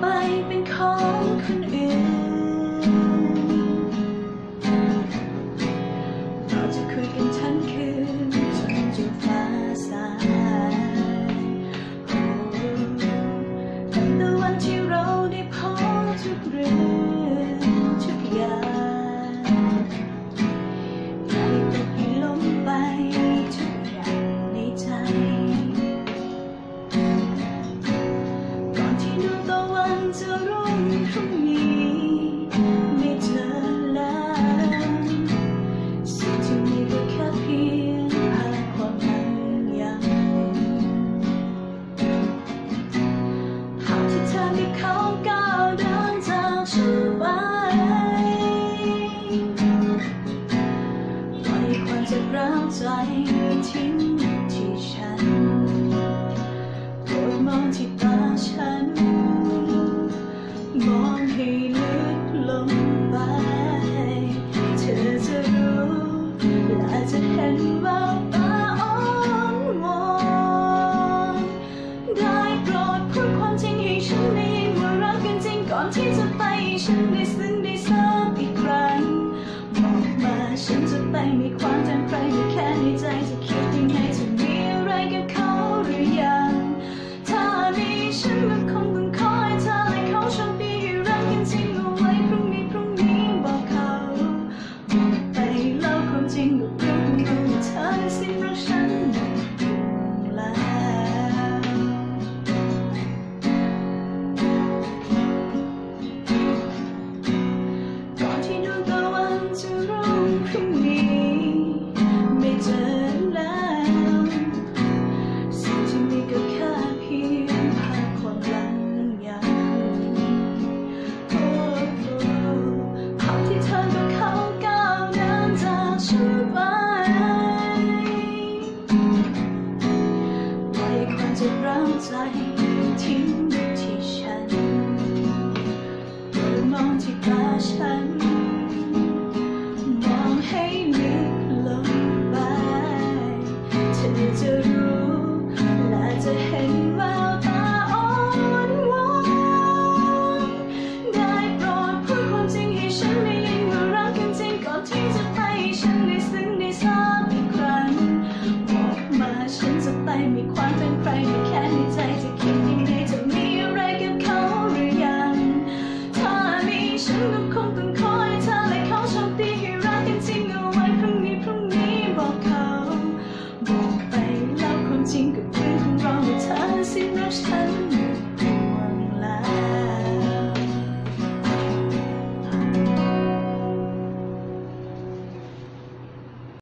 ไปเป็นของคนอื่นเราจะคุยกัน จะร้าวใจทิ้งที่ฉันโปรดมองที่ตาฉัน มองให้ลึกลงไป เธอจะรู้และจะเห็นว่าตาอ้อนวอนได้โปรดพูดความจริงให้ฉันได้ยินว่ารักกันจริงก่อนที่จะไปฉันได้ซึ้งได้ซาบอีกครั้งบอกมาฉันจะไปไม่ความ around like.